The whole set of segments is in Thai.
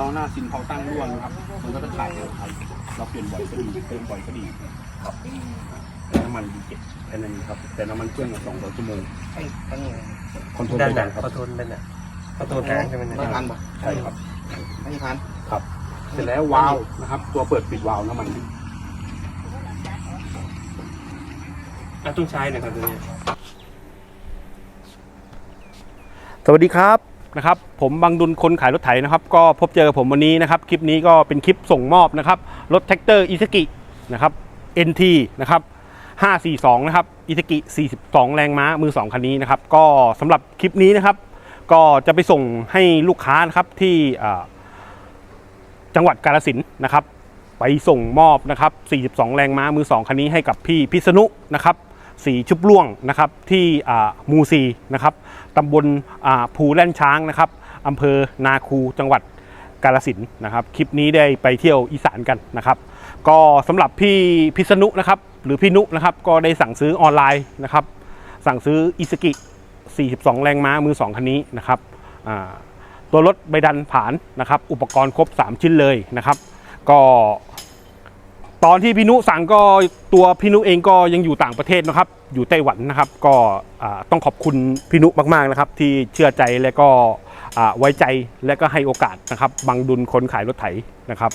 ล้อหน้าซินเขาตั้งร่วงนะครับ มันก็จะขาดเร็วไปเราเปลี่ยนบ่อยก็ดีเติมบ่อยก็ดีครับน้ำมันดีเจ็ดแค่นั้นเองครับ แต่น้ำมันเครื่องสองร้อยชั่วโมงไอ้ตั้งไงคอนโทรลด้านไปไหนกันครับคอนโทรลด้านไหนคอนโทรลหางใช่ไหมเนี่ยไม่ทันปะใช่ครับไม่ทันครับ เสร็จแล้ววาล์วนะครับ ตัวเปิดปิดวาล์วน้ำมันอะต้องใช้หนะครับตัวนี้สวัสดีครับ นะครับผมบังดุลคนขายรถไถนะครับ ก็พบเจอผมวันนี้นะครับ คลิปนี้ก็เป็นคลิปส่งมอบนะครับ รถแท็กเตอร์อิซ k กินะครับ NT นะครับ 542 นะครับอิซ k กิ 42 แรงม้ามือ 2 คันนี้นะครับ ก็สำหรับคลิปนี้นะครับ ก็จะไปส่งให้ลูกค้านะครับที่จังหวัดกาฬสินนะครับ ไปส่งมอบนะครับ 42 แรงม้ามือ 2 คันนี้ให้กับพี่พิษณุนะครับ สีชุบล่วงนะครับที่มูซีนะครับตำบลภูแล่นช้างนะครับอำเภอนาคูจังหวัดกาฬสินนะครับคลิปนี้ได้ไปเที่ยวอีสานกันนะครับ ก็สำหรับพี่พิษณุนะครับหรือพี่นุนะครับก็ได้สั่งซื้อออนไลน์นะครับสั่งซื้ออิสกิ 42 แรงม้ามือ 2 คันนี้นะครับตัวรถใบดันผานนะครับอุปกรณ์ครบ 3 ชิ้นเลยนะครับ ก็ ตอนที่พี่นุสั่งก็ตัวพี่นุเองก็ยังอยู่ต่างประเทศนะครับ อยู่ไต้หวันนะครับ ก็ต้องขอบคุณพี่นุมากๆนะครับ ที่เชื่อใจและก็ไว้ใจและก็ให้โอกาสนะครับบังดุลคนขายรถไถนะครับ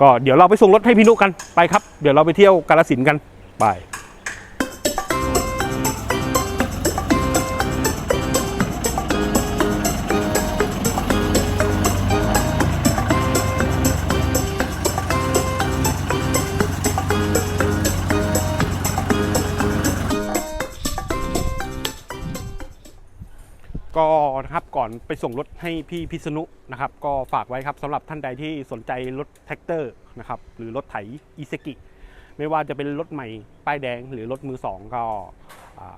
ก็เดี๋ยวเราไปส่งรถให้พี่นุกันไปครับ เดี๋ยวเราไปเที่ยวกาลสินกันไป ก็นะครับก่อนไปส่งรถให้พี่พิษณุนะครับ ก็ฝากไว้ครับสำหรับท่านใดที่สนใจรถแท็กเตอร์นะครับหรือรถไถอีเซกิไม่ว่าจะเป็นรถใหม่ป้ายแดงหรือรถมือสองก็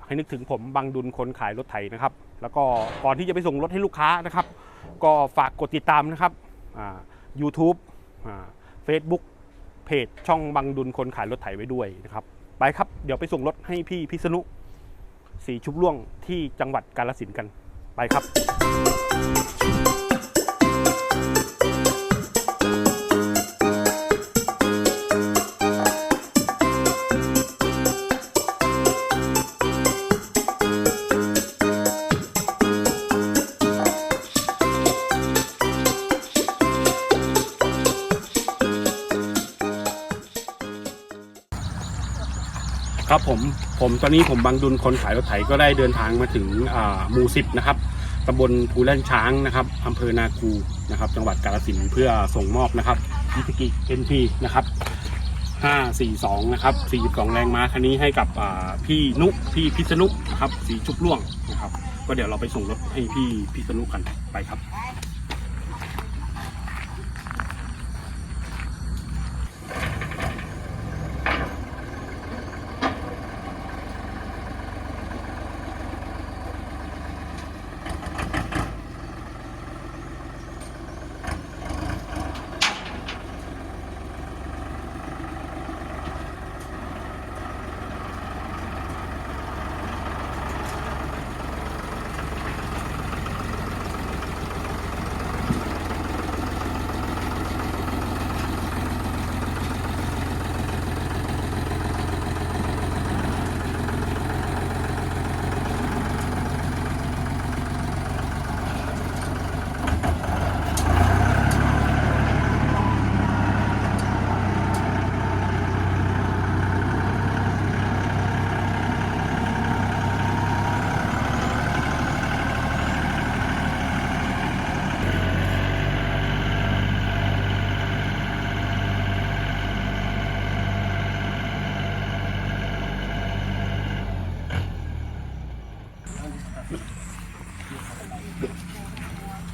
ให้นึกถึงผมบังดุลคนขายรถไถนะครับ แล้วก็ก่อนที่จะไปส่งรถให้ลูกค้านะครับ ก็ฝากกดติดตามนะครับอ่า YouTube อ่า Facebook เพจช่องบังดุลคนขายรถไถไว้ด้วยนะครับไปครับเดี๋ยวไปส่งรถให้พี่พิษณุสีชุบล่วงที่จังหวัดกาฬสินกัน ไปครับ ครับผมผมตอนนี้ผมบางดุลคนขายรถไถก็ได้เดินทางมาถึงหมู่สิบนะครับตำบลภูแล่นช้างนะครับอำเภอนาคูนะครับ จังหวัดกาฬสินธุ์เพื่อส่งมอบนะครับยิสกิเอ็นพีนะครับ542 นะครับ 42 แรงม้าคันนี้ให้กับพี่นุพี่พิษณุนะครับ สีชุบล่วงนะครับ ก็เดี๋ยวเราไปส่งรถให้พี่พิษณุกันไปครับ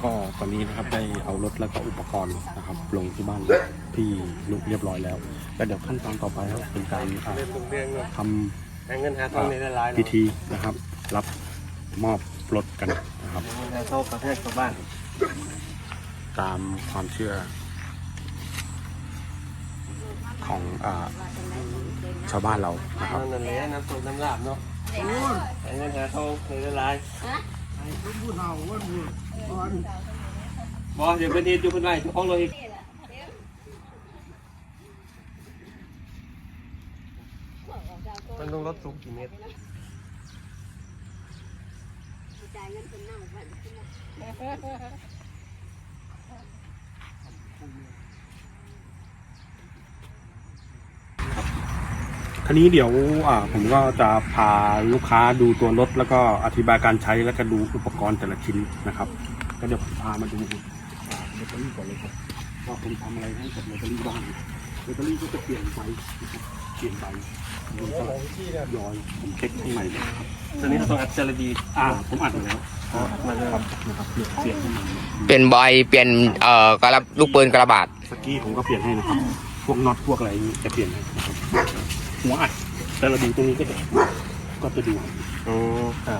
ก็ ตอนนี้นะครับได้เอารถและก็อุปกรณ์นะครับ ลงที่บ้านพี่นุเรียบร้อยแล้วแล้วเดี๋ยวขั้นตอนต่อไปครับเป็นการอ่าเรื่องเรื่องเนาะทำหาเงินหาทองในละลายเนาะพิธีนะครับ รับมอบรถกันนะครับหาเงินหาทองกับเพื่อนกับบ้านตามความเชื่อของอาชาวบ้านเรานะครับ นั่นแหละน้ำตกน้ำลาบเนาะหาเงินหาทองในละลายบอสเดี๋ยวเป็นทีอยู่คนไรห้องเลยมันลงรถสูงกี่เมตรทีนี้เดี๋ยวอ่าผมก็จะพาลูกค้าดูตัวรถ แล้วก็อธิบายการใช้แล้วก็ดูอุปกรณ์แต่ละชิ้นนะครับ ก็เดี๋ยวผมพามาดู อ่าแบตเตอรี่ก่อนเลยครับว่าผมทำอะไรให้กับแบตเตอรี่บ้างแบตเตอรี่ก็จะเปลี่ยนไฟนะครับเปลี่ยนไฟมันก็ย้อยผมเช็คข้างในเลยครับตอนนี้เราต้องอัดจารดีอ่าผมอัดมาแล้วมาเลยครับนะครับเปลี่ยนเสียงให้มันเปลี่ยนบอยเปลี่ยนเอ่อกระลูกปืนกระบาดสกี้ผมก็เปลี่ยนให้นะครับ พวกน็อตพวกอะไรนี้จะเปลี่ยนให้นะครับหัวอัดแต่เราดูตรงนี้ก็จะก็จะดูอ๋อ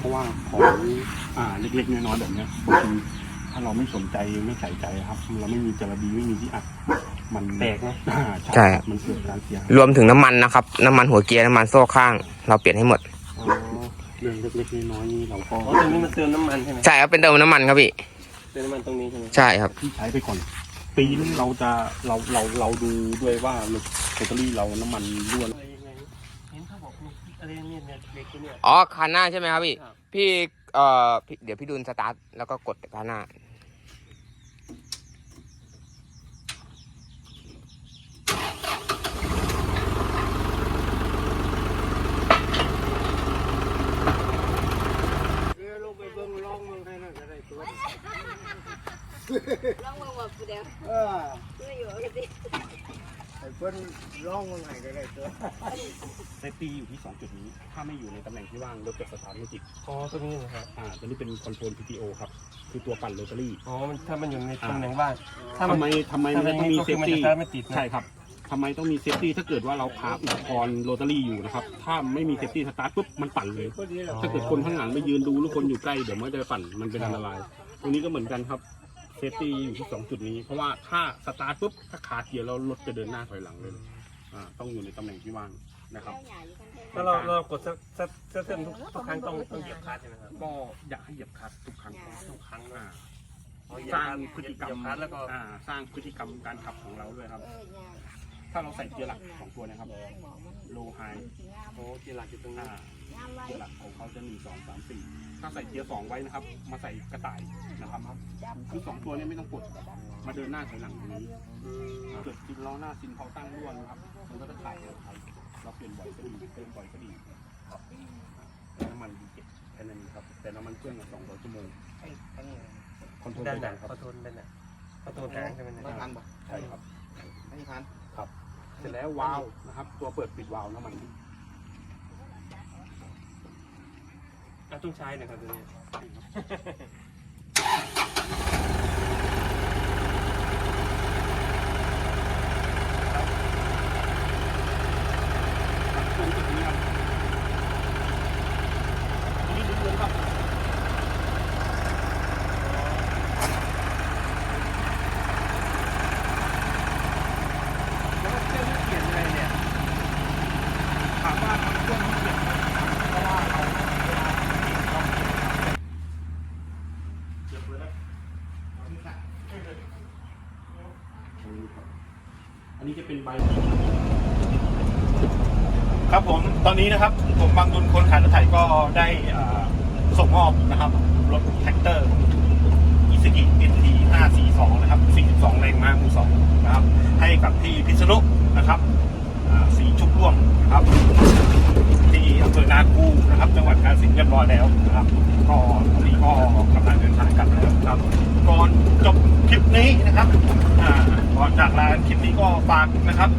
เพราะว่าของอ่าเล็กๆน้อยๆแบบเนี้ยบางที ถ้าเราไม่สนใจไม่ใส่ใจครับ เราไม่มีจระบีไม่มีที่อัด มันแตกนะอ่าใช่มันเกิดการเสียหายรวมถึงน้ำมันนะครับ น้ำมันหัวเกียร์น้ำมันโซ่ข้าง เราเปลี่ยนให้หมดอ๋อเรื่องเล็กๆน้อยๆนี่เราก็อ๋อตรงนี้มันเติมน้ำมันใช่ไหมใช่ครับเป็นเติมน้ำมันครับพี่เติมน้ำมันตรงนี้ใช่ไหมใช่ครับที่ใช้ไปก่อนปีนึงเราจะเราเราเราดูด้วยว่าแบตเตอรี่เราน้ำมันรั่วอะไรยังไงเห็นเขาบอกมีอะไรเนี่ยเนี่ยเด็กตัวเนี่ยอ๋อคันหน้าใช่ไหมครับพี่ครับพี่ เอ่อพี่เดี๋ยวพี่ดูนสตาร์ทแล้วก็กดคันหน้าลงไปเบิ้งลองมึงให้นั่นก็ได้ตัวลองมาบอกกูเดียว เออ เพื่ออยู่กันดิ ไอ้ เพิ่นร้องมันไงก็ได้ตัวเซฟตี้อยู่ที่ 2 จุดนี้ ถ้าไม่อยู่ในตำแหน่งที่ว่างรถจะสตาร์ทไม่ติดอ๋อตรงนี้เหรอครับอ่าตัวนี้เป็นคอนโทรล PTO ครับ คือตัวปั่นโรตารี่อ๋อมันถ้ามันอยู่ในตำแหน่งว่างถ้าทำมันไมทำไมถ้ามันต้องมีก็เซคือฟมันตี้จะสตาร์ทไม่ติดนะใช่ครับทำไมต้องมีเซฟตี้ถ้าเกิดว่าเราพาอุปกรณ์โรตารี่อยู่นะครับ ถ้าไม่มีเซฟตี้สตาร์ทปุ๊บมันปั่นเลย ถ้าเกิดคนข้างหลังไปยืนดูหรือคนอยู่ใกล้เดี๋ยวมันก็จะปั่นมันเป็นอันตราย ตรงนี้ก็เหมือนกันครับ เซฟตี้อยู่ที่สองจุดนี้ เพราะว่าถ้าสตาร์ทปุ๊บถ้าขาดเกียร์แล้วรถจะเดินหน้าถอยหลังเลยอ่าต้องอยู่ในตำแหน่งที่ว่างนะครับ ถ้าเราเรากดสักสักสักเส้นทุกทุกครั้งต้องต้องเหยียบคลัตช์ใช่ไหมครับก็อยากให้เหยียบคลัตช์ทุกครั้งทุกครั้งอ่าอ๋อเหยียสบร้างคลัตช์พฤติกรรเหยียมบคลัตช์แล้วก็อ่าสร้างพฤติกรรมการขับของเราด้วยครับ ถ้าเราใส่เกียร์หลักสองตัวนะครับ โลไฮโอ้ที่หลักอยู่ตรงนี้อ่าเกียร์หลักของเขาจะหนึ่งสองสามสี่ถ้าใส่เกียร์สองไว้นะครับ มาใส่กระต่ายนะครับคือสองตัวเนี้ไม่ต้องกด มาเดินหน้าถอยหลังตรงนี้เกิดซินล้อหน้าซินเขาตั้งร่วนนะครับ มันก็จะถ่ายเราไปเราเปลี่ยนบ่อยก็ดีเปลี่ยนบ่อยก็ดีครับน้ำมันดีเจ็ดแค่นั้นเองครับ แต่น้ำมันเครื่องสองร้อยชั่วโมงไอ้อันนี้คอนโทรลด้านไปไหนกันครับคอนโทรลด้านไหนคอนโทรลกลางใช่ไหมเนี่ยไม่ทันบ่ใช่ครับไม่ทัน เสร็จแล้ววาล์วนะครับ ตัวเปิดปิดวาล์วน้ำมันอะต้องใช้หนะครับตัวนี้ ตรงจุดนี้ครับอันนี้ดูเลยครับ แล้วก็เครื่องที่เปลี่ยนอะไรเนี่ย ถามว่าทำเครื่องที่เปลี่ยนเพราะว่าเราเวลาเปลี่ยนเราเปลี่ยนเก็บไว้แล้ว อันนี้จะเป็นใบ ครับผมตอนนี้นะครับ ผมบางดุลคนขายรถไถก็ได้อ่าส่งมอบนะครับรถแท็กเตอร์อิสกิเอ็นที542 นะครับ 42 แรงม้ามือสองนะครับ ให้กับที่พิษณุนะครับอ่าสีชุบร่วมนะครับ ที่อำเภอนาคูนะครับจังหวัดกาฬสินธุ์เรียบร้อยแล้วนะครับก็ตอนนี้ก็กำลังเดินทางกลับแล้วครับก่อนจบคลิปนี้นะครับอ่าก่อนจากลาคลิปนี้ก็ฝากนะครับ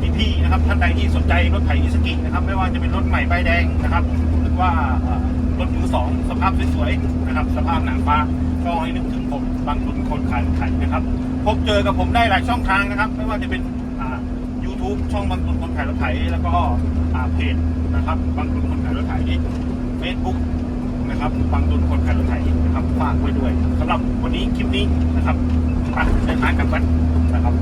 พี่พี่ๆนะครับท่านใดที่สนใจรถไถอิสกินะครับ ไม่ว่าจะเป็นรถใหม่ใบแดงนะครับหรือว่ารถมือสองสภาพสวยๆนะครับ สภาพหนังฟ้าก็ให้นึกถึงผมบางรุ่นคนขายรถไถนะครับ พบเจอกับผมได้หลายช่องทางนะครับ ไม่ว่าจะเป็น YouTube ช่องบางรุ่มคนขายรถไถแล้วก็อ่าเพจนะครับบางรุ่มคนขายรถไถเฟซบุ๊กนะครับบางรุ่มคนขายรถไถนะครับฝากไว้ด้วยสำหรับวันนี้คลิปนี้นะครับไปเดินทางกลับกันนะครับ